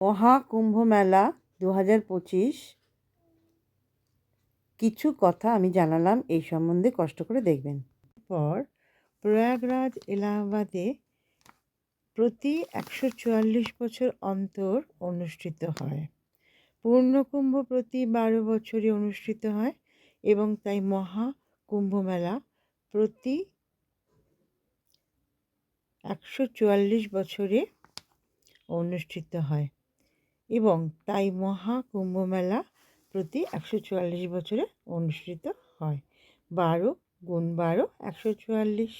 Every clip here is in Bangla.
মহাকুম্ভ মেলা দু হাজার পঁচিশ। কিছু কথা আমি জানালাম, এই সম্বন্ধে কষ্ট করে দেখবেন। পর প্রয়াগরাজ এলাহাবাদে প্রতি একশো চুয়াল্লিশ বছর অন্তর অনুষ্ঠিত হয়। পূর্ণকুম্ভ প্রতি বারো বছরে অনুষ্ঠিত হয় এবং তাই মহাকুম্ভ মেলা প্রতি একশো চুয়াল্লিশ বছরে অনুষ্ঠিত হয়। এবং তাই মহাকুম্ভ মেলা প্রতি একশো চুয়াল্লিশ বছরে অনুষ্ঠিত হয়। বারো গুণ বারো, একশো চুয়াল্লিশ।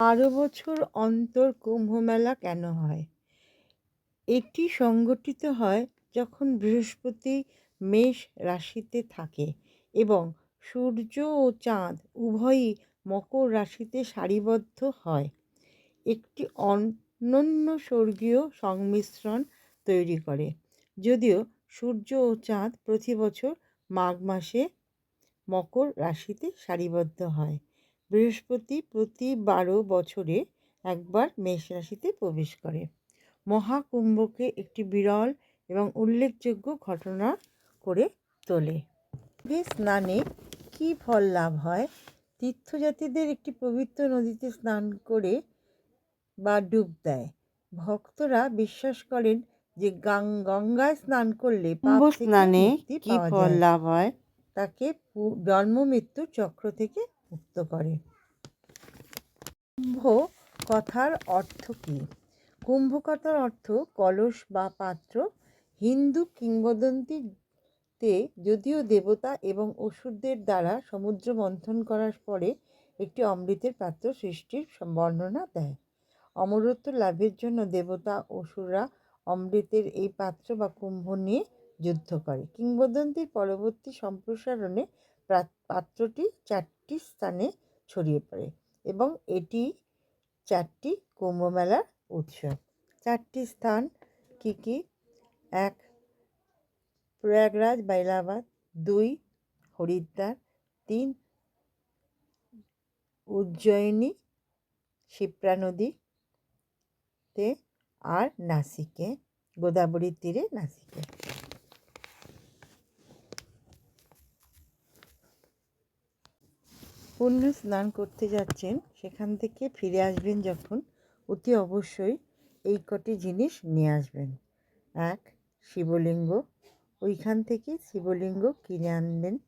বারো বছর অন্তর কুম্ভ মেলা কেন হয়? এটি সংগঠিত হয় যখন বৃহস্পতি মেষ রাশিতে থাকে এবং সূর্য ও চাঁদ উভয়ই মকর রাশিতে সারিবদ্ধ হয়। একটি অনন্য স্বর্গীয় সংমিশ্রণ তৈরি করে। যদিও সূর্য ও চাঁদ প্রতি বছর মাঘ মাসে মকর রাশিতে সারিবদ্ধ হয়। বৃহস্পতি প্রতি বারো বছরে একবার মেষ রাশিতে প্রবেশ করে। মহাকুম্ভকে একটি বিরল এবং উল্লেখযোগ্য ঘটনা করে তোলে। স্নানে কী ফল লাভ হয়? তীর্থযাত্রীদের একটি পবিত্র নদীতে স্নান করে বা ডুব দেয়। ভক্তরা বিশ্বাস করেন যে গঙ্গায় স্নান করলে স্নানে কি ফল লাভ হয়? তাকে জন্ম মৃত্যু চক্র থেকে মুক্ত করে। কুম্ভ কথার অর্থ কী? কুম্ভ কথার অর্থ কলস বা পাত্র। হিন্দু কিংবদন্তিতে যদিও দেবতা এবং অসুরদের দ্বারা সমুদ্র মন্থন করার পরে একটি অমৃতের পাত্র সৃষ্টির বর্ণনা দেয়। অমরত্ব লাভের জন্য দেবতা, অসুররা অমৃতের এই পাত্র বা কুম্ভ নিয়ে যুদ্ধ করে। কিংবদন্তির পরবর্তী সম্প্রসারণে পাত্রটি চারটি স্থানে ছড়িয়ে পড়ে এবং এটি চারটি কুম্ভমেলার উৎসব চারটি স্থান কী কী? এক প্রয়াগরাজ বা এলাহাবাদ দুই, হরিদ্বার, তিন, উজ্জয়িনী শিপ্রা নদীতে আর নাসিকে গোদাবরীর তীরে নাসিকে। পুণ্য স্নান করতে যাচ্ছেন, সেখান থেকে ফিরে আসবেন যখন অতি অবশ্যই এই কটি জিনিস নিয়ে আসবেন। এক, শিবলিঙ্গ ওইখান থেকে শিবলিঙ্গ কিনে আনবেন।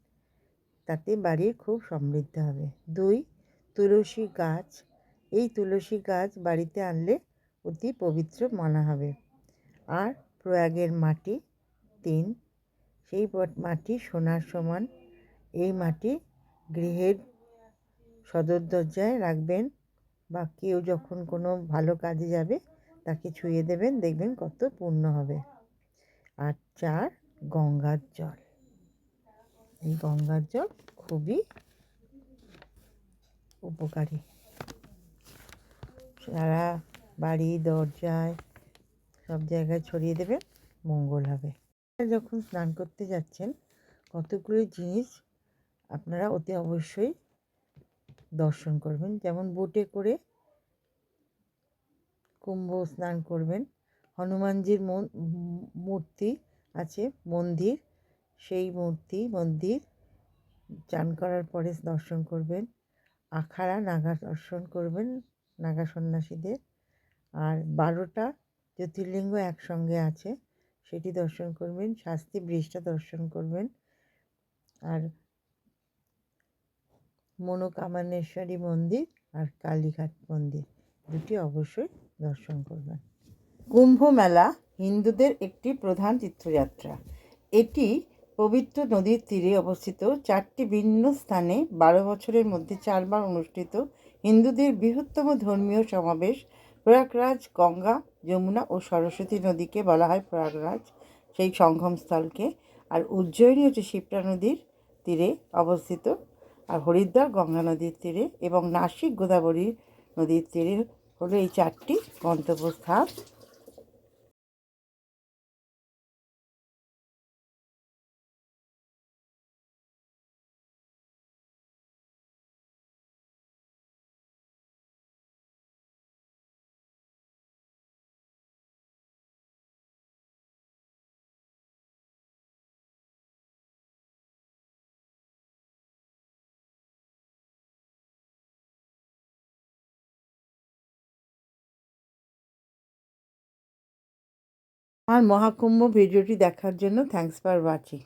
তাতে বাড়ির খুব সমৃদ্ধ হবে। দুই, তুলসী গাছ। এই তুলসী গাছ বাড়িতে আনলে অতি পবিত্র মানা হবে। আর প্রয়াগের মাটি তিন। সেই মাটি সোনার সমান। এই মাটি গৃহের সদর দরজায় রাখবেন বা কেউ যখন কোনো ভালো কাজে যাবে তাকে ছুঁয়ে দেবেন, দেখবেন কত পূর্ণ হবে। আর চার গঙ্গার জল। এই গঙ্গার জল খুবই উপকারী। সারা বাড়ি, দরজায়, সব জায়গায় ছড়িয়ে দেবেন মঙ্গল হবে। যখন স্নান করতে যাচ্ছেন, কতগুলো জিনিস আপনারা অতি অবশ্যই দর্শন করবেন। যেমন বোটে করে কুম্ভ স্নান করবেন, হনুমানজির মূর্তি আছে, মন্দির, সেই মূর্তি, মন্দির। চান করার পরে দর্শন করবেন। আখাড়া নাগা দর্শন করবেন নাগা সন্ন্যাসীদের। আর বারোটা জ্যোতির্লিঙ্গ একসঙ্গে আছে, সেটি দর্শন করবেন, শাস্তি ব্রিজটা দর্শন করবেন। আর মনোকামানেশ্বরী মন্দির আর কালীঘাট মন্দির, দুটি অবশ্যই দর্শন করবেন। কুম্ভ মেলা হিন্দুদের একটি প্রধান তীর্থযাত্রা। এটি পবিত্র নদীর তীরে অবস্থিত। চারটি ভিন্ন স্থানে বারো বছরের মধ্যে চারবার অনুষ্ঠিত হিন্দুদের বৃহত্তম ধর্মীয় সমাবেশ প্রয়াগরাজ, গঙ্গা, যমুনা ও সরস্বতী নদীকে বলা হয় প্রয়াগরাজ, সেই সঙ্গমস্থলকে। আর উজ্জয়িনী হচ্ছে শিপ্রা নদীর তীরে অবস্থিত আর হরিদ্বার, গঙ্গা নদীর তীরে এবং নাসিক গোদাবরী নদীর তীরে হলো এই চারটি গন্তব্যস্থান। আমার মহাকুম্ভ ভিডিওটি দেখার জন্য থ্যাঙ্কস ফর ওয়াচিং